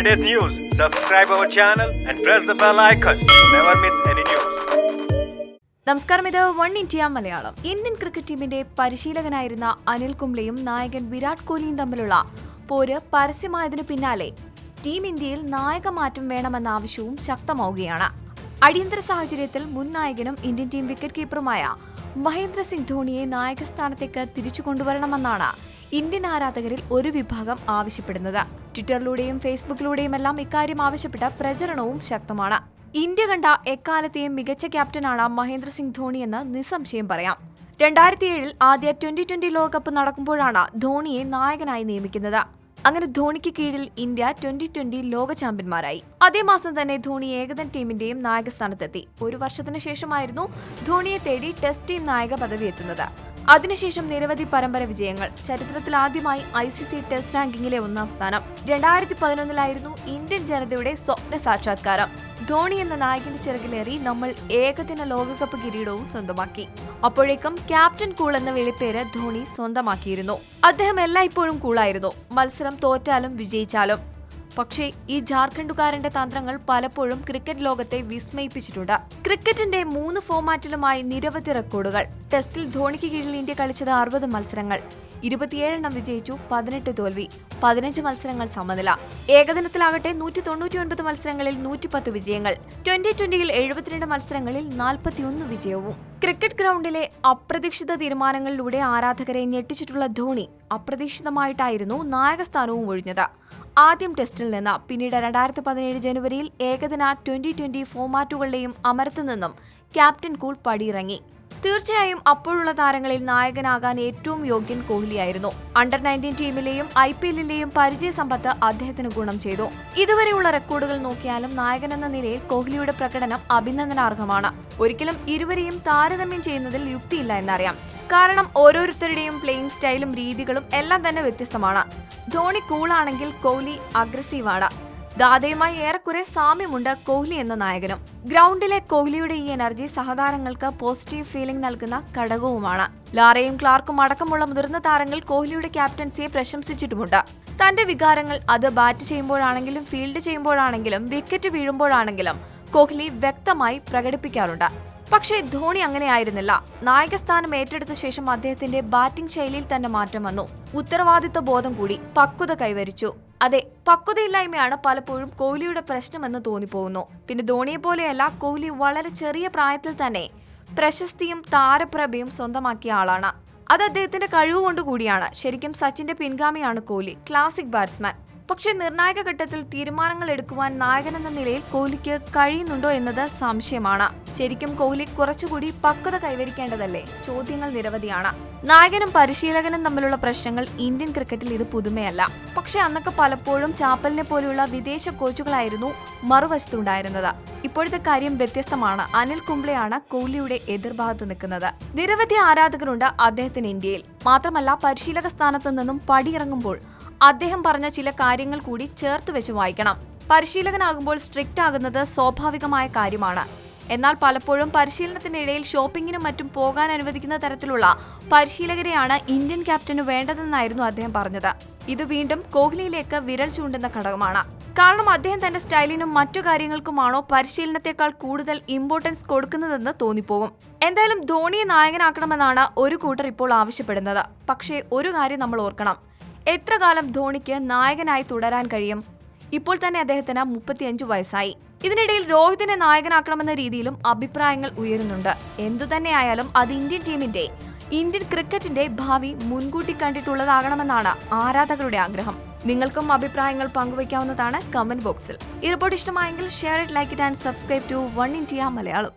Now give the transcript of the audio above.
latest news, subscribe our channel and press the bell icon. Never miss any news. നമസ്കാരം ഇത് one India Malayalam Indian cricket ടീമിന്റെ പരിശീലകനായിരുന്ന അനിൽ കുംബ്ലെയും നായകൻ വിരാട് കോഹ്ലിയും തമ്മിലുള്ള പോര് പരസ്യമായതിനു പിന്നാലെ ടീം ഇന്ത്യയിൽ നായക മാറ്റം വേണമെന്ന ആവശ്യവും ശക്തമാവുകയാണ് അടിയന്തര സാഹചര്യത്തിൽ മുൻ നായകനും ഇന്ത്യൻ ടീം വിക്കറ്റ് കീപ്പറുമായ മഹേന്ദ്ര സിംഗ് ധോണിയെ നായകസ്ഥാനത്തേക്ക് തിരിച്ചു കൊണ്ടുവരണമെന്നാണ് ഇന്ത്യൻ ആരാധകരിൽ ഒരു വിഭാഗം ആവശ്യപ്പെടുന്നത്. ട്വിറ്ററിലൂടെയും ഫേസ്ബുക്കിലൂടെയുമെല്ലാം ഇക്കാര്യം ആവശ്യപ്പെട്ട പ്രചരണവും ശക്തമാണ്. ഇന്ത്യ കണ്ട എക്കാലത്തെയും മികച്ച ക്യാപ്റ്റനാണ് മഹേന്ദ്ര സിംഗ് ധോണി എന്ന് നിസ്സംശയം പറയാം. രണ്ടായിരത്തി ഏഴിൽ ആദ്യ ട്വന്റി ട്വന്റി ലോകകപ്പ് നടക്കുമ്പോഴാണ് ധോണിയെ നായകനായി നിയമിക്കുന്നത്. അങ്ങനെ ധോണിക്ക് കീഴിൽ ഇന്ത്യ ട്വന്റി ട്വന്റി ലോക ചാമ്പ്യന്മാരായി. അതേ മാസം തന്നെ ധോണി ഏകദിന ടീമിന്റെയും നായക സ്ഥാനത്തെത്തി ഒരു വർഷത്തിന് ശേഷമായിരുന്നു ധോണിയെ തേടി ടെസ്റ്റ് ടീം നായക പദവി എത്തുന്നത്. അതിനുശേഷം നിരവധി പരമ്പര വിജയങ്ങൾ. ചരിത്രത്തിൽ ആദ്യമായി ഐ സി സി ടെസ്റ്റ് റാങ്കിങ്ങിലെ ഒന്നാം സ്ഥാനം. രണ്ടായിരത്തി പതിനൊന്നിലായിരുന്നു ഇന്ത്യൻ ജനതയുടെ സ്വപ്ന സാക്ഷാത്കാരം. ധോണി എന്ന നായകന്റെ ചിറകിലേറി നമ്മൾ ഏകദിന ലോകകപ്പ് കിരീടവും സ്വന്തമാക്കി. അപ്പോഴേക്കും ക്യാപ്റ്റൻ കൂൾ എന്ന വിളിപ്പേര് ധോണി സ്വന്തമാക്കിയിരുന്നു. അദ്ദേഹം എല്ലായ്പ്പോഴും കൂളായിരുന്നു. മത്സരം തോറ്റാലും വിജയിച്ചാലും. പക്ഷേ ഈ ജാർഖണ്ഡുകാരന്റെ തന്ത്രങ്ങൾ പലപ്പോഴും ക്രിക്കറ്റ് ലോകത്തെ വിസ്മയിപ്പിച്ചിട്ടുണ്ട്. ക്രിക്കറ്റിന്റെ മൂന്ന് ഫോർമാറ്റിലുമായി നിരവധി റെക്കോർഡുകൾ. ടെസ്റ്റിൽ ധോണിക്ക് കീഴിൽ ഇന്ത്യ കളിച്ചത് അറുപത് മത്സരങ്ങൾ. ഇരുപത്തിയേഴെണ്ണം വിജയിച്ചു പതിനെട്ട് തോൽവി. പതിനഞ്ച് മത്സരങ്ങൾ സമനില. ഏകദിനത്തിലാകട്ടെ നൂറ്റി തൊണ്ണൂറ്റി ഒൻപത് മത്സരങ്ങളിൽ നൂറ്റിപ്പത്ത് വിജയങ്ങൾ. ട്വന്റി ട്വന്റിയിൽ എഴുപത്തിരണ്ട് മത്സരങ്ങളിൽ നാൽപ്പത്തിയൊന്ന് വിജയവും. ക്രിക്കറ്റ് ഗ്രൗണ്ടിലെ അപ്രതീക്ഷിത തീരുമാനങ്ങളിലൂടെ ആരാധകരെ ഞെട്ടിച്ചിട്ടുള്ള ധോണി അപ്രതീക്ഷിതമായിട്ടായിരുന്നു നായകസ്ഥാനവും ഒഴിഞ്ഞത്. ആദ്യം ടെസ്റ്റിൽ നിന്ന് പിന്നീട് രണ്ടായിരത്തി പതിനേഴ് ജനുവരിയിൽ ഏകദിന ട്വന്റി ട്വന്റി ഫോമാറ്റുകളുടെയും അമരത്തു നിന്നും ക്യാപ്റ്റൻ കൂൾ പടിയിറങ്ങി. തീർച്ചയായും അപ്പോഴുള്ള താരങ്ങളിൽ നായകനാകാൻ ഏറ്റവും യോഗ്യൻ കോഹ്ലിയായിരുന്നു. അണ്ടർ നയന്റീൻ ടീമിലെയും ഐ പി എല്ലിലെയും പരിചയ സമ്പത്ത് അദ്ദേഹത്തിന് ഗുണം ചെയ്തു. ഇതുവരെയുള്ള റെക്കോർഡുകൾ നോക്കിയാലും നായകൻ എന്ന നിലയിൽ കോഹ്ലിയുടെ പ്രകടനം അഭിനന്ദനാർഹമാണ്. ഒരിക്കലും ഇരുവരെയും താരതമ്യം ചെയ്യുന്നതിൽ യുക്തിയില്ല എന്നറിയാം. കാരണം ഓരോരുത്തരുടെയും പ്ലേയിങ് സ്റ്റൈലും രീതികളും എല്ലാം തന്നെ വ്യത്യസ്തമാണ്. ധോണി കൂളാണെങ്കിൽ കോഹ്ലി അഗ്രസീവാണ് ദാദയുമായി ഏറെക്കുറെ സാമ്യമുണ്ട് കോഹ്ലി എന്ന നായകനും. ഗ്രൗണ്ടിലെ കോഹ്ലിയുടെ ഈ എനർജി സഹതാരങ്ങൾക്ക് പോസിറ്റീവ് ഫീലിംഗ് നൽകുന്ന ഘടകവുമാണ്. ലാറയും ക്ലാർക്കും അടക്കമുള്ള മുതിർന്ന താരങ്ങൾ കോഹ്ലിയുടെ ക്യാപ്റ്റൻസിയെ പ്രശംസിച്ചിട്ടുമുണ്ട്. തന്റെ വികാരങ്ങൾ അത് ബാറ്റ് ചെയ്യുമ്പോഴാണെങ്കിലും ഫീൽഡ് ചെയ്യുമ്പോഴാണെങ്കിലും വിക്കറ്റ് വീഴുമ്പോഴാണെങ്കിലും കോഹ്ലി വ്യക്തമായി പ്രകടിപ്പിക്കാറുണ്ട്. പക്ഷേ ധോണി അങ്ങനെയായിരുന്നില്ല നായകസ്ഥാനം ഏറ്റെടുത്ത ശേഷം അദ്ദേഹത്തിന്റെ ബാറ്റിംഗ് ശൈലിയിൽ തന്നെ മാറ്റം വന്നു. ഉത്തരവാദിത്വ ബോധം കൂടി പക്വത കൈവരിച്ചു. അതെ പക്വതയില്ലായ്മയാണ് പലപ്പോഴും കോഹ്ലിയുടെ പ്രശ്നമെന്ന് തോന്നിപ്പോകുന്നു. പിന്നെ ധോണിയെ പോലെയല്ല കോഹ്ലി വളരെ ചെറിയ പ്രായത്തിൽ തന്നെ പ്രശസ്തിയും താരപ്രഭയും സ്വന്തമാക്കിയ ആളാണ്. അത് അദ്ദേഹത്തിന്റെ കഴിവുകൊണ്ട് ശരിക്കും സച്ചിന്റെ പിൻഗാമിയാണ് കോഹ്ലി ക്ലാസിക് ബാറ്റ്സ്മാൻ. പക്ഷേ നിർണായക ഘട്ടത്തിൽ തീരുമാനങ്ങൾ എടുക്കുവാൻ എന്ന നിലയിൽ കോഹ്ലിക്ക് കഴിയുന്നുണ്ടോ എന്നത് സംശയമാണ്. ശരിക്കും കോഹ്ലി കുറച്ചുകൂടി പക്വത കൈവരിക്കേണ്ടതല്ലേ? ചോദ്യങ്ങൾ നിരവധിയാണ്. നായകനും പരിശീലകനും തമ്മിലുള്ള പ്രശ്നങ്ങൾ ഇന്ത്യൻ ക്രിക്കറ്റിൽ ഇത് പുതുമയല്ല. പക്ഷേ അന്നൊക്കെ പലപ്പോഴും ചാപ്പലിനെ പോലെയുള്ള വിദേശ കോച്ചുകളായിരുന്നു മറുവശത്തുണ്ടായിരുന്നത്. ഇപ്പോഴത്തെ കാര്യം വ്യത്യസ്തമാണ്. അനിൽ കുംബ്ലെയാണ് കോഹ്ലിയുടെ എതിർഭാഗത്ത് നിൽക്കുന്നത്. നിരവധി ആരാധകരുണ്ട് അദ്ദേഹത്തിന് ഇന്ത്യയിൽ. മാത്രമല്ല പരിശീലക സ്ഥാനത്ത് നിന്നും പടിയിറങ്ങുമ്പോൾ അദ്ദേഹം പറഞ്ഞ ചില കാര്യങ്ങൾ കൂടി ചേർത്ത് വെച്ച് വായിക്കണം. പരിശീലകനാകുമ്പോൾ സ്ട്രിക്റ്റ് ആകുന്നത് സ്വാഭാവികമായ കാര്യമാണ്. എന്നാൽ പലപ്പോഴും പരിശീലനത്തിനിടയിൽ ഷോപ്പിങ്ങിനും മറ്റും പോകാൻ അനുവദിക്കുന്ന തരത്തിലുള്ള പരിശീലകരെയാണ് ഇന്ത്യൻ ക്യാപ്റ്റന് വേണ്ടതെന്നായിരുന്നു അദ്ദേഹം പറഞ്ഞത്. ഇത് വീണ്ടും കോഹ്ലിയിലേക്ക് വിരൽ ചൂണ്ടുന്ന ഘടകമാണ്. കാരണം അദ്ദേഹം തന്റെ സ്റ്റൈലിനും മറ്റു കാര്യങ്ങൾക്കുമാണോ പരിശീലനത്തെക്കാൾ കൂടുതൽ ഇമ്പോർട്ടൻസ് കൊടുക്കുന്നതെന്ന് തോന്നിപ്പോകും. എന്തായാലും ധോണിയെ നായകനാക്കണമെന്നാണ് ഒരു കൂട്ടർ ഇപ്പോൾ ആവശ്യപ്പെടുന്നത്. പക്ഷേ ഒരു കാര്യം നമ്മൾ ഓർക്കണം. എത്ര കാലം ധോണിക്ക് നായകനായി തുടരാൻ കഴിയും? ഇപ്പോൾ തന്നെ അദ്ദേഹത്തിന് മുപ്പത്തിയഞ്ചു വയസ്സായി. ഇതിനിടയിൽ രോഹിതിനെ നായകനാക്കണമെന്ന രീതിയിലും അഭിപ്രായങ്ങൾ ഉയരുന്നുണ്ട്. എന്തുതന്നെയായാലും അത് ഇന്ത്യൻ ടീമിന്റെ ഇന്ത്യൻ ക്രിക്കറ്റിന്റെ ഭാവി മുൻകൂട്ടി കണ്ടിട്ടുള്ളതാകണമെന്നാണ് ആരാധകരുടെ ആഗ്രഹം. നിങ്ങൾക്കും അഭിപ്രായങ്ങൾ പങ്കുവയ്ക്കാവുന്നതാണ് കമന്റ് ബോക്സിൽ. ഈ റിപ്പോർട്ട് ഇഷ്ടമായെങ്കിൽ share it like it and subscribe to one India Malayalam